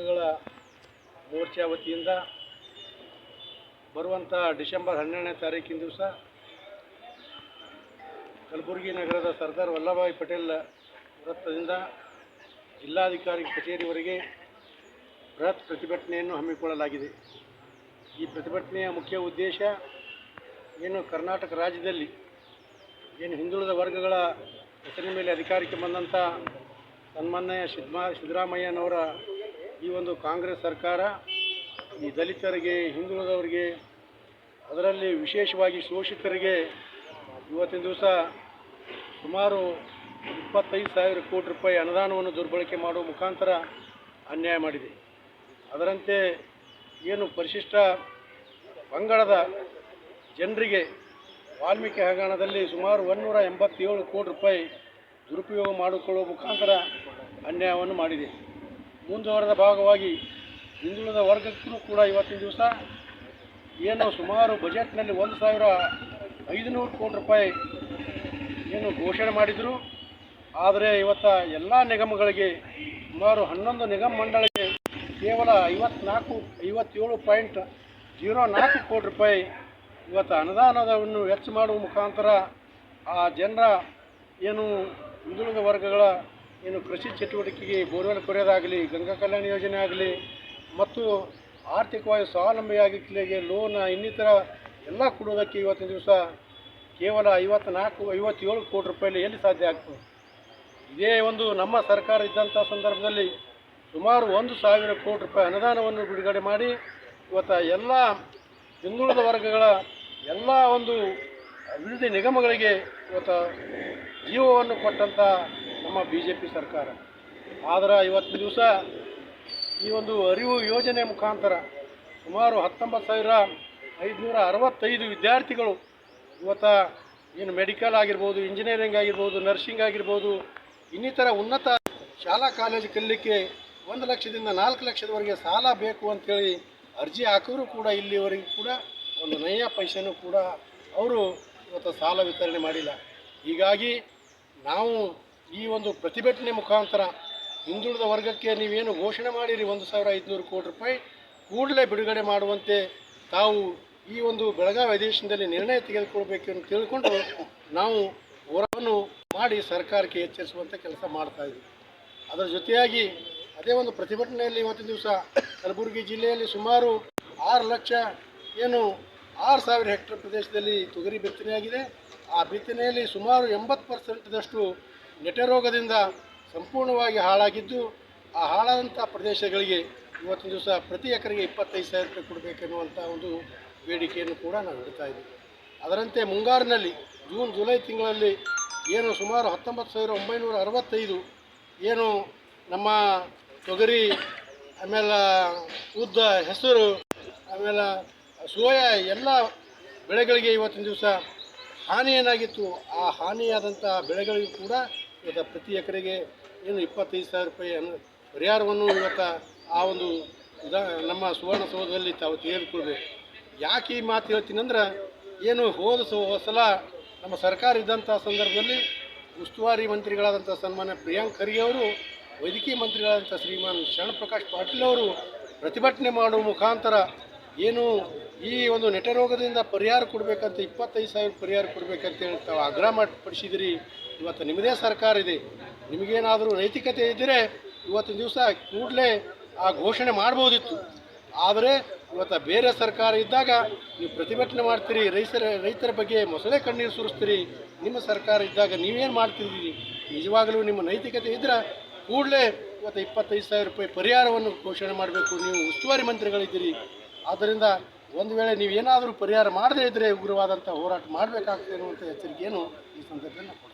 ಮೋರ್ಚಾ ವತಿಯಿಂದ ಬರುವಂಥ ಡಿಸೆಂಬರ್ ಹನ್ನೆರಡನೇ ತಾರೀಕಿನ ದಿವಸ ಕಲಬುರಗಿ ನಗರದ ಸರ್ದಾರ್ ವಲ್ಲಭಾಯಿ ಪಟೇಲ್ ವೃತ್ತದಿಂದ ಜಿಲ್ಲಾಧಿಕಾರಿ ಕಚೇರಿವರೆಗೆ ಬೃಹತ್ ಪ್ರತಿಭಟನೆಯನ್ನು ಹಮ್ಮಿಕೊಳ್ಳಲಾಗಿದೆ. ಈ ಪ್ರತಿಭಟನೆಯ ಮುಖ್ಯ ಉದ್ದೇಶ ಏನು ಕರ್ನಾಟಕ ರಾಜ್ಯದಲ್ಲಿ ಏನು ಹಿಂದುಳಿದ ವರ್ಗಗಳ ಹೆಸರಿನ ಮೇಲೆ ಅಧಿಕಾರಕ್ಕೆ ಬಂದಂಥ ಸನ್ಮಾನ್ಯ ಸಿದ್ಮ ಸಿದ್ದರಾಮಯ್ಯನವರ ಈ ಒಂದು ಕಾಂಗ್ರೆಸ್ ಸರ್ಕಾರ ಈ ದಲಿತರಿಗೆ, ಹಿಂದುಳಿದವರಿಗೆ, ಅದರಲ್ಲಿ ವಿಶೇಷವಾಗಿ ಶೋಷಿತರಿಗೆ ಇವತ್ತಿನ ದಿವಸ ಸುಮಾರು ಇಪ್ಪತ್ತೈದು ಸಾವಿರ ಕೋಟಿ ರೂಪಾಯಿ ಅನುದಾನವನ್ನು ದುರ್ಬಳಕೆ ಮಾಡುವ ಮುಖಾಂತರ ಅನ್ಯಾಯ ಮಾಡಿದೆ. ಅದರಂತೆ ಏನು ಪರಿಶಿಷ್ಟ ಪಂಗಡದ ಜನರಿಗೆ ವಾಲ್ಮೀಕಿ ಹಗರಣದಲ್ಲಿ ಸುಮಾರು ಒಂದೂರ ಎಂಬತ್ತೇಳು ಕೋಟಿ ರೂಪಾಯಿ ದುರುಪಯೋಗ ಮಾಡಿಕೊಳ್ಳುವ ಮುಖಾಂತರ ಅನ್ಯಾಯವನ್ನು ಮಾಡಿದೆ. ಮುಂದುವರೆದ ಭಾಗವಾಗಿ ಹಿಂದುಳಿದ ವರ್ಗಕ್ಕೂ ಕೂಡ ಇವತ್ತಿನ ದಿವಸ ಏನು ಸುಮಾರು ಬಜೆಟ್ನಲ್ಲಿ ಒಂದು ಸಾವಿರ ಐದುನೂರು ಕೋಟಿ ರೂಪಾಯಿ ಏನು ಘೋಷಣೆ ಮಾಡಿದರು. ಆದರೆ ಇವತ್ತ ಎಲ್ಲ ನಿಗಮಗಳಿಗೆ ಸುಮಾರು ಹನ್ನೊಂದು ನಿಗಮ ಮಂಡಳಿಗೆ ಕೇವಲ ಐವತ್ನಾಲ್ಕು, ಐವತ್ತೇಳು ಪಾಯಿಂಟ್ ಜೀರೋ ನಾಲ್ಕು ಕೋಟಿ ರೂಪಾಯಿ ಇವತ್ತು ಅನುದಾನವನ್ನು ವೆಚ್ಚ ಮಾಡುವ ಮುಖಾಂತರ ಆ ಜನರ ಏನು ಹಿಂದುಳಿದ ವರ್ಗಗಳ ಏನು ಕೃಷಿ ಚಟುವಟಿಕೆಗೆ ಬೋರ್ವೆಲ್ ಕೊರೆಯೋದಾಗಲಿ, ಗಂಗಾ ಕಲ್ಯಾಣ ಯೋಜನೆ ಆಗಲಿ, ಮತ್ತು ಆರ್ಥಿಕವಾಗಿ ಸ್ವಾವಲಂಬಿಯಾಗಿಗಳಿಗೆ ಲೋನ್ ಇನ್ನಿತರ ಎಲ್ಲ ಕೊಡೋದಕ್ಕೆ ಇವತ್ತಿನ ದಿವಸ ಕೇವಲ ಐವತ್ನಾಲ್ಕು, ಐವತ್ತೇಳು ಕೋಟಿ ರೂಪಾಯಲ್ಲಿ ಎಲ್ಲಿ ಸಾಧ್ಯ ಆಗ್ತದೆ? ಇದೇ ಒಂದು ನಮ್ಮ ಸರ್ಕಾರ ಇದ್ದಂಥ ಸಂದರ್ಭದಲ್ಲಿ ಸುಮಾರು ಒಂದು ಸಾವಿರ ಕೋಟಿ ರೂಪಾಯಿ ಅನುದಾನವನ್ನು ಬಿಡುಗಡೆ ಮಾಡಿ, ಇವತ್ತು ಎಲ್ಲ ಹಿಂದುಳಿದ ವರ್ಗಗಳ ಎಲ್ಲ ಒಂದು ಅಭಿವೃದ್ಧಿ ನಿಗಮಗಳಿಗೆ ಇವತ್ತು ಜೀವವನ್ನು ಕೊಟ್ಟಂಥ ನಮ್ಮ ಬಿ ಜೆ ಪಿ ಸರ್ಕಾರ. ಆದರೆ ಇವತ್ತಿನ ದಿವಸ ಈ ಒಂದು ಅರಿವು ಯೋಜನೆ ಮುಖಾಂತರ ಸುಮಾರು ಹತ್ತೊಂಬತ್ತು ಸಾವಿರ ಐದುನೂರ ಅರವತ್ತೈದು ವಿದ್ಯಾರ್ಥಿಗಳು ಇವತ್ತ ಏನು ಮೆಡಿಕಲ್ ಆಗಿರ್ಬೋದು, ಇಂಜಿನಿಯರಿಂಗ್ ಆಗಿರ್ಬೋದು, ನರ್ಸಿಂಗ್ ಆಗಿರ್ಬೋದು, ಇನ್ನಿತರ ಉನ್ನತ ಶಾಲಾ ಕಾಲೇಜು ಕಲಿಲಿಕ್ಕೆ ಒಂದು ಲಕ್ಷದಿಂದ ನಾಲ್ಕು ಲಕ್ಷದವರೆಗೆ ಸಾಲ ಬೇಕು ಅಂತೇಳಿ ಅರ್ಜಿ ಹಾಕಿದ್ರು ಕೂಡ ಇಲ್ಲಿವರೆಗೂ ಕೂಡ ಒಂದು ನಯ ಪೈಸೆನೂ ಕೂಡ ಅವರು ಇವತ್ತು ಸಾಲ ವಿತರಣೆ ಮಾಡಿಲ್ಲ. ಹೀಗಾಗಿ ನಾವು ಈ ಒಂದು ಪ್ರತಿಭಟನೆ ಮುಖಾಂತರ ಹಿಂದುಳಿದ ವರ್ಗಕ್ಕೆ ನೀವೇನು ಘೋಷಣೆ ಮಾಡಿರಿ ಒಂದು ಸಾವಿರ ಐದುನೂರು ಕೋಟಿ ರೂಪಾಯಿ? ಕೂಡಲೇ ಬಿಡುಗಡೆ ಮಾಡುವಂತೆ ತಾವು ಈ ಒಂದು ಬೆಳಗಾವಿ ಅಧಿವೇಶನದಲ್ಲಿ ನಿರ್ಣಯ ತೆಗೆದುಕೊಳ್ಬೇಕು ಅಂತ ತಿಳ್ಕೊಂಡು ನಾವು ಹೊರವನ್ನು ಮಾಡಿ ಸರ್ಕಾರಕ್ಕೆ ಎಚ್ಚರಿಸುವಂಥ ಕೆಲಸ ಮಾಡ್ತಾ ಅದರ ಜೊತೆಯಾಗಿ ಅದೇ ಒಂದು ಪ್ರತಿಭಟನೆಯಲ್ಲಿ ಇವತ್ತಿನ ದಿವಸ ಕಲಬುರಗಿ ಜಿಲ್ಲೆಯಲ್ಲಿ ಸುಮಾರು ಆರು ಲಕ್ಷ ಏನು ಆರು ಸಾವಿರ ಹೆಕ್ಟೇರ್ ಪ್ರದೇಶದಲ್ಲಿ ತೊಗರಿ ಬಿತ್ತನೆಯಾಗಿದೆ. ಆ ಬಿತ್ತನೆಯಲ್ಲಿ ಸುಮಾರು ಎಂಬತ್ತು ಪರ್ಸೆಂಟ್ದಷ್ಟು ನೆಟೆ ರೋಗದಿಂದ ಸಂಪೂರ್ಣವಾಗಿ ಹಾಳಾಗಿದ್ದು, ಆ ಹಾಳಾದಂಥ ಪ್ರದೇಶಗಳಿಗೆ ಇವತ್ತಿನ ದಿವಸ ಪ್ರತಿ ಎಕರೆಗೆ ಇಪ್ಪತ್ತೈದು ಸಾವಿರ ರೂಪಾಯಿ ಕೊಡಬೇಕೆನ್ನುವಂಥ ಒಂದು ಬೇಡಿಕೆಯನ್ನು ಕೂಡ ನಾವು ಇಡ್ತಾ ಇದ್ದೀವಿ. ಅದರಂತೆ ಮುಂಗಾರಿನಲ್ಲಿ ಜೂನ್, ಜುಲೈ ತಿಂಗಳಲ್ಲಿ ಏನು ಸುಮಾರು ಹತ್ತೊಂಬತ್ತು ಸಾವಿರ ಒಂಬೈನೂರ ಅರವತ್ತೈದು ಏನು ನಮ್ಮ ತೊಗರಿ, ಆಮೇಲೆ ಉದ್ದ, ಹೆಸರು, ಆಮೇಲೆ ಸೋಯಾ ಎಲ್ಲ ಬೆಳೆಗಳಿಗೆ ಇವತ್ತಿನ ದಿವಸ ಹಾನಿ ಏನಾಗಿತ್ತು ಆ ಹಾನಿಯಾದಂಥ ಬೆಳೆಗಳಿಗೂ ಕೂಡ ಇವತ್ತು ಪ್ರತಿ ಎಕರೆಗೆ ಏನು ಇಪ್ಪತ್ತೈದು ಸಾವಿರ ರೂಪಾಯಿ ಅನ್ನು ಪರಿಹಾರವನ್ನು ಇವತ್ತು ಆ ಒಂದು ನಮ್ಮ ಸುವರ್ಣಸೌಧದಲ್ಲಿ ತಾವು ತೆಗೆದುಕೊಳ್ಬೇಕು. ಯಾಕೆ ಈ ಮಾತು ಹೇಳ್ತೀನಿ ಅಂದ್ರೆ ಏನು ಹೋದ ಸಲ ನಮ್ಮ ಸರ್ಕಾರ ಇದ್ದಂಥ ಸಂದರ್ಭದಲ್ಲಿ ಉಸ್ತುವಾರಿ ಮಂತ್ರಿಗಳಾದಂಥ ಸನ್ಮಾನ್ಯ ಪ್ರಿಯಾಂಕ್ ಖರ್ಗೆ ಅವರು, ವೈದ್ಯಕೀಯ ಮಂತ್ರಿಗಳಾದಂಥ ಶ್ರೀಮಾನ್ ಶರಣಪ್ರಕಾಶ್ ಪಾಟೀಲ್ ಅವರು ಪ್ರತಿಭಟನೆ ಮಾಡುವ ಮುಖಾಂತರ ಏನು ಈ ಒಂದು ನೆಟರೋಗದಿಂದ ಪರಿಹಾರ ಕೊಡಬೇಕಂತ ಇಪ್ಪತ್ತೈದು ಸಾವಿರ ಪರಿಹಾರ ಕೊಡಬೇಕಂತೇಳಿ ತಾವು ಆಗ್ರಹ ಪಡಿಸಿದಿರಿ. ಇವತ್ತು ನಿಮ್ಮದೇ ಸರ್ಕಾರ ಇದೆ. ನಿಮಗೇನಾದರೂ ನೈತಿಕತೆ ಇದ್ದರೆ ಇವತ್ತಿನ ದಿವಸ ಕೂಡಲೇ ಆ ಘೋಷಣೆ ಮಾಡ್ಬೋದಿತ್ತು. ಆದರೆ ಇವತ್ತು ಬೇರೆ ಸರ್ಕಾರ ಇದ್ದಾಗ ನೀವು ಪ್ರತಿಭಟನೆ ಮಾಡ್ತೀರಿ, ರೈತರ ರೈತರ ಬಗ್ಗೆ ಮೊಸಳೆ ಕಣ್ಣೀರು ಸುರಿಸ್ತೀರಿ. ನಿಮ್ಮ ಸರ್ಕಾರ ಇದ್ದಾಗ ನೀವೇನು ಮಾಡ್ತಿದ್ದೀರಿ? ನಿಜವಾಗಲೂ ನಿಮ್ಮ ನೈತಿಕತೆ ಇದ್ದರೆ ಕೂಡಲೇ ಇವತ್ತು ಇಪ್ಪತ್ತೈದು ಸಾವಿರ ರೂಪಾಯಿ ಪರಿಹಾರವನ್ನು ಘೋಷಣೆ ಮಾಡಬೇಕು. ನೀವು ಉಸ್ತುವಾರಿ ಮಂತ್ರಿಗಳಿದ್ದೀರಿ. ಆದ್ದರಿಂದ ಒಂದು ವೇಳೆ ನೀವೇನಾದರೂ ಪರಿಹಾರ ಮಾಡದೇ ಇದ್ದರೆ ಉಗ್ರವಾದಂಥ ಹೋರಾಟ ಮಾಡಬೇಕಾಗ್ತದೆ ಅನ್ನುವಂಥ ಎಚ್ಚರಿಕೆಯನ್ನು ಈ ಸಂದರ್ಭದಲ್ಲಿ ನಾವು.